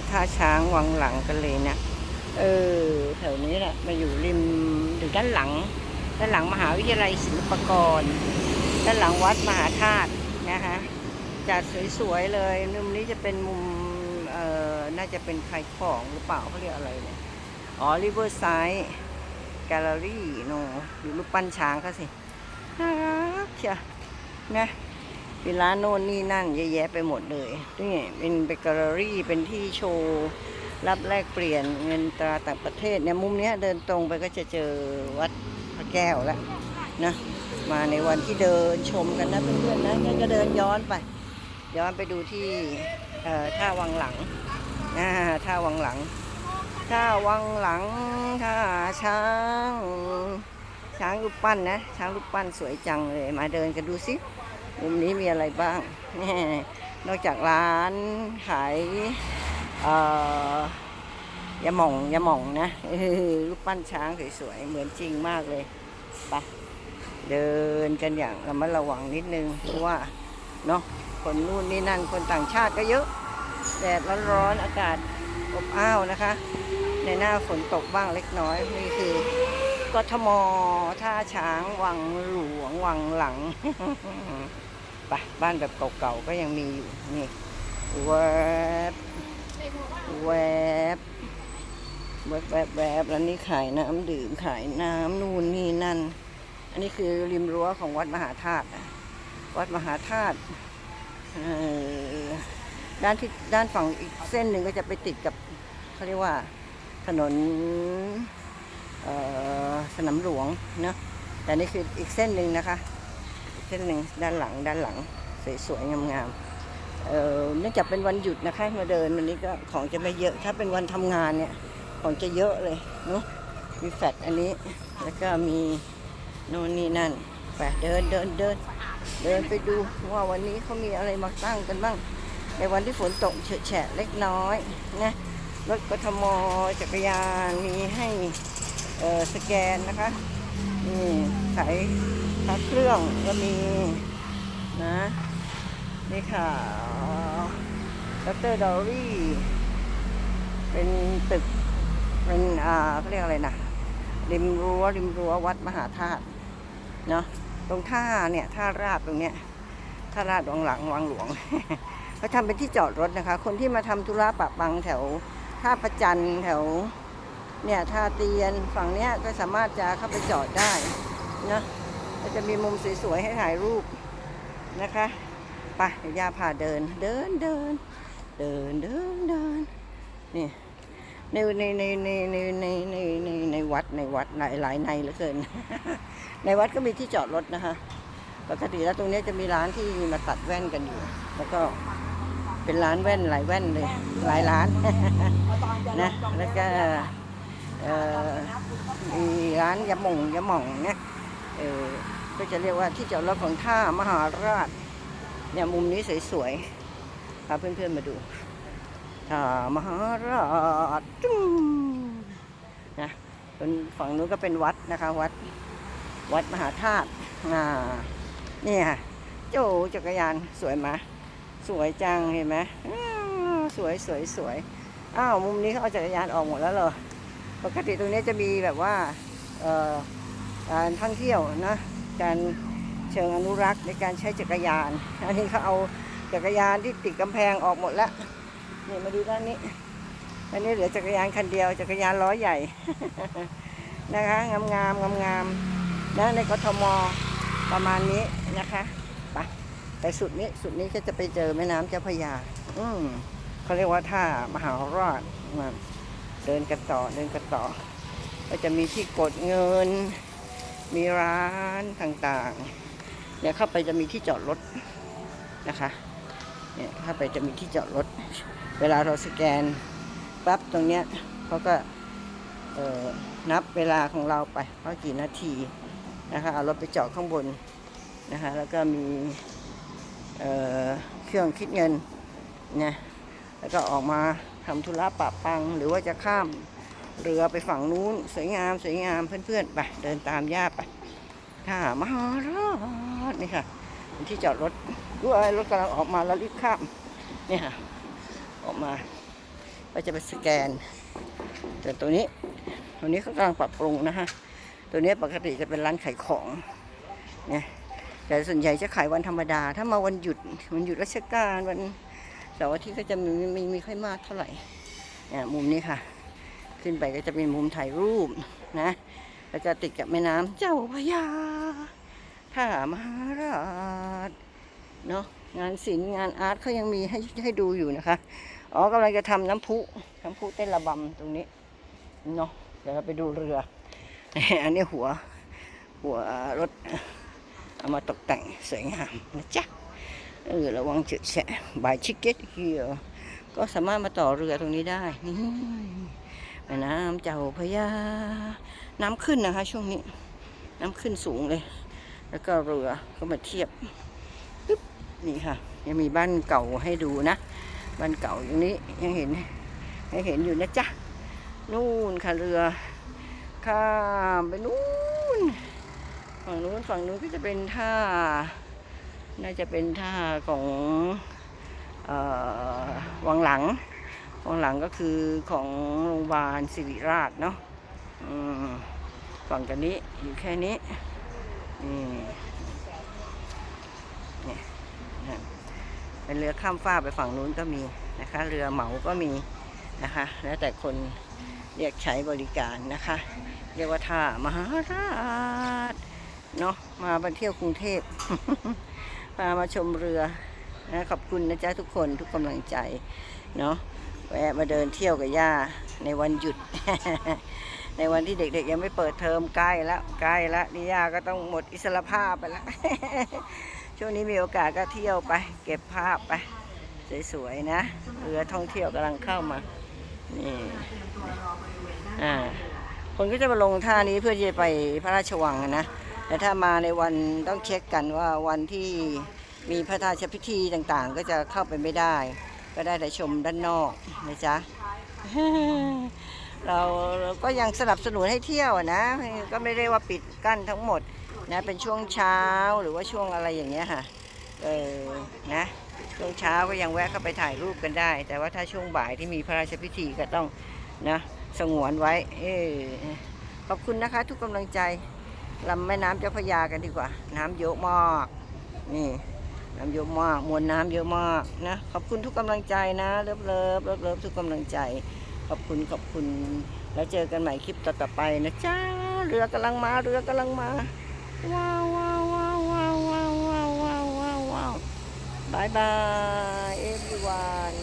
ที่ท่าช้างวังหลังกันเลยนะ เออ แถวนี้แหละ มาอยู่ริมอยู่ด้านหลัง ด้านหลังมหาวิทยาลัยศิลปากร ด้านหลังวัดมหาธาตุนะคะจัดสวยๆเลยมุมนี้จะเป็นมุมเอ่อน่าจะเป็นขายของหรือเปล่าเขาเรียกอะไรเนี่ยอ๋อริเวอร์ไซด์แกลเลอรี่โนดูรูปปั้นช้างเขาสิน่ารักเชียวนะ เป็นร้านโน่นนี่นั่นเยอะแยะไปหมดเลยนี่เป็นเป็นแกลเลอรี่เป็นที่โชว์รับแลกเปลี่ยนเงินตราต่างประเทศเนี่ยมุมนี้เดินตรงไปก็จะเจอวัดพระแก้วแล้วนะมาในวันที่เดินชมกันนะเพื่อนๆนะงั้นก็เดินย้อนไป ย้อนไปดูที่ท่าวังหลังท่าวังหลังท่าวังหลังท่าช้าง ช้างรูปปั้นนะช้างรูปปั้นสวยจังเลย มาเดินกันดูสิ มุมนี้มีอะไรบ้าง นอกจากร้านขายยาหม่องยาหม่องนะเออรูปปั้นช้างสวยๆ เหมือนจริงมากเลยไปเดินกันอย่างระมัดระวังนิดนึง เพราะว่าเนาะคนนู่นนี่นั่นคนต่างชาติก็เยอะ แดดร้อนๆอากาศอบอ้าวนะคะ ในหน้าฝนตกบ้างเล็กน้อย นี่คือกทมท่าช้างวังหลวงวังหลัง ไปบ้านแบบเก่าๆก็ยังมีอยู่นี่แวบแวบแวบแวบแวบแล้วนี่ขายน้ำดื่มขายน้ำนู่นนี่นั่น อันนี้คือริมรั้วของวัดมหาธาตุวัดมหาธาตุด้านที่ด้านฝั่งอีกเส้นหนึ่งก็จะไปติดกับเขาเรียกว่าถนนสนามหลวงเนาะแต่นี่คืออีกเส้นหนึ่งนะคะ เส้นหนึ่งด้านหลังด้านหลังสวยๆงามๆเนื่องจากเป็นวันหยุดนะคะมาเดินวันนี้ก็ของจะไม่เยอะถ้าเป็นวันทำงานเนี่ยของจะเยอะเลยเนาะมีแฟดอันนี้แล้วก็มีโน่นนี่นั่นไปเดินเดินเดินเดินไปดูว่าวันนี้เขามีอะไรมาตั้งกันบ้าง ในวันที่ฝนตกเฉะแฉะเล็กน้อยนะรถกทมจักรยานมีให้สแกนนะคะนี่ขาย พระเครื่องก็มีนะนี่ค่ะดรดอรี่ เป็นตึก เป็นอ่าเขาเรียกอะไรนะริมรั้วริมรั้ววัดมหาธาตุเนาะตรงท่าเนี่ยท่าราบตรงเนี้ยท่าราบวังหลังวังหลวงเขาทำเป็นที่จอดรถนะคะ คนที่มาทำธุระปะปังแถวท่าประจันแถวเนี่ยท่าเตียนฝั่งเนี้ยก็สามารถจะเข้าไปจอดได้นะ ก็จะมีมุมสวยๆให้ถ่ายรูปนะคะไปเดี๋ยวยาพาเดิน เดินเดินเดินเดินเดินนี่ในในในในในในในในในวัดในวัดหลายหลายในเหลือเกิน ในวัดก็มีที่จอดรถนะคะ ปกติแล้วตรงนี้จะมีร้านที่มาตัดแว่นกันอยู่ แล้วก็เป็นร้านแว่นหลายแว่นเลย หลายร้านนะแล้วก็มีร้านยาหม่องยาหม่องเนี่ย เออก็จะเรียกว่าที่จอดรถของท่ามหาราชเนี่ยมุมนี้สวยๆพาเพื่อนๆมาดูท่ามหาราชจุ้งนะเป็นฝั่งนู้นก็เป็นวัดนะคะ วัดวัดมหาธาตุอ่านี่ค่ะโจจักรยานสวยไหมสวยจังเห็นไหมสวยสวยสวยอ้าวมุมนี้เขาเอาจักรยานออกหมดแล้วเหรอปกติตรงนี้จะมีแบบว่าเอ่อ การท่องเที่ยวนะการเชิงอนุรักษ์ในการใช้จักรยาน อันนี้เขาเอาจักรยานที่ติดกำแพงออกหมดแล้วนี่มาดูด้านนี้อันนี้เหลือจักรยานคันเดียวจักรยานล้อใหญ่นะคะงามงามงามงามนะในกทมประมาณนี้นะคะไปแต่สุดนี้สุดนี้ก็จะไปเจอแม่น้ำเจ้าพระยา อืมเขาเรียกว่าท่ามหาราชมาเดินกันต่อเดินกันต่อ ก็จะมีที่กดเงิน มีร้านต่างๆ เนี่ยเข้าไปจะมีที่จอดรถนะคะ เนี่ยเข้าไปจะมีที่จอดรถ เวลาเราสแกนปั๊บตรงเนี้ยเขาก็เอ่อนับเวลาของเราไปว่ากี่นาทีนะคะเอารถไปจอดข้างบนนะคะแล้วก็มีเอ่อเครื่องคิดเงินเนี่ยแล้วก็ออกมาทำธุระปะปังหรือว่าจะข้าม เรือไปฝั่งนู้น สวยงามสวยงามเพื่อนๆไปเดินตามย่าไปท่ามหาราชนี่ค่ะเป็นที่จอดรถด้วยรถกำลังออกมาแล้วรีบข้ามนี่ค่ะ ออกมาก็จะไปสแกน แต่ตัวนี้ตัวนี้เขากำลังปรับปรุงนะฮะตัวนี้ปกติจะเป็นร้านขายของเนี่ยแต่ส่วนใหญ่จะขายวันธรรมดา ถ้ามาวันหยุดวันหยุดราชการวันเสาร์อาทิตย์ก็จะมีมมีไม่ค่อยมากเท่าไหร่เนี่ยมุมนี้ค่ะ ขึ้นไปก็จะเป็นมุมถ่ายรูปนะ แล้วจะติดกับแม่น้ำเจ้าพยาท่ามหาราชเนาะงานศิลป์งานอาร์ตเขายังมีให้ให้ดูอยู่นะคะ อ๋อกำลังจะทำน้ำพุน้ำพุเต้นระบำตรงนี้เนาะเดี๋ยวเราไปดูเรือ อันนี้หัวหัวรถ เอามาตกแต่งสวยงามนะจ๊ะเออระวังจอแฉะบายชิคเก็ตเฮียก็สามารถมาต่อเรือตรงนี้ได้นี่ แม่น้ำเจ้าพยา น้ำขึ้นนะคะ ช่วงนี้ น้ำขึ้นสูงเลย แล้วก็เรือก็มาเทียบปึ๊บนี่ค่ะ ยังมีบ้านเก่าให้ดูนะ บ้านเก่าอย่างนี้ยังเห็นยังเห็นอยู่นะจ๊ะ นู่นค่ะเรือ ข้ามไปนู่น ฝั่งนู้นฝั่งนู้นก็จะเป็นท่า น่าจะเป็นท่าของออวังหลัง วังหลังก็คือของโรงพยาบาลศิริราชเนาะฝั่งกันนี้อยู่แค่นี้นี่เนี่เป็นเรือข้ามฟ้าไปฝั่งนู้นก็มีนะคะ เรือเหมาก็มีนะคะ แล้วแต่คนเรียกใช้บริการนะคะ เรียกว่าท่ามหาราชเนาะมาบันเที่ยวกรุงเทพพามาชมเรือนะขอบคุณนะจ๊ะทุกคนทุกกำลังใจเนาะ แวะมาเดินเที่ยวกับย่าในวันหยุด ในวันที่เด็กๆ ยังไม่เปิดเทอมใกล้แล้วใกล้แล้วนี่ย่าก็ต้องหมดอิสรภาพไปแล้ว ช่วงนี้มีโอกาสก็เที่ยวไป เก็บภาพไป สวยๆนะเรือท่องเที่ยวกำลังเข้ามานี่อ่าคนก็จะมาลงท่านี้เพื่อที่จะไปพระราชวังนะแต่ถ้ามาในวันต้องเช็คกันว่าวันที่มีพระราชพิธีต่างๆ ก็จะเข้าไปไม่ได้ ก็ได้แต่ชมด้านนอกนะจ๊ะเราเราก็ยังสนับสนุนให้เที่ยวอะนะ ก็ไม่ได้ว่าปิดกั้นทั้งหมดนะเป็นช่วงเช้าหรือว่าช่วงอะไรอย่างเงี้ยค่ะเออนะช่วงเช้าก็ยังแวะเข้าไปถ่ายรูปกันได้ แต่ว่าถ้าช่วงบ่ายที่มีพระราชพิธีก็ต้องนะสงวนไว้เออขอบคุณนะคะทุกกำลังใจลำแม่น้ำเจ้าพระยากันดีกว่า น้ำเยอะมากนี่ น้ำเยอะมาก มวลน้ำเยอะมากนะ ขอบคุณทุกกำลังใจนะ เลิฟเลิฟเลิฟเลิฟทุกกำลังใจ ขอบคุณขอบคุณ แล้วเจอกันใหม่คลิปต่อๆไปนะจ้า เรือกำลังมา เรือกำลังมา ว้าวว้าวว้าวว้าวว้าวว้าวว้าวว้าวว้าวบายบาย everyone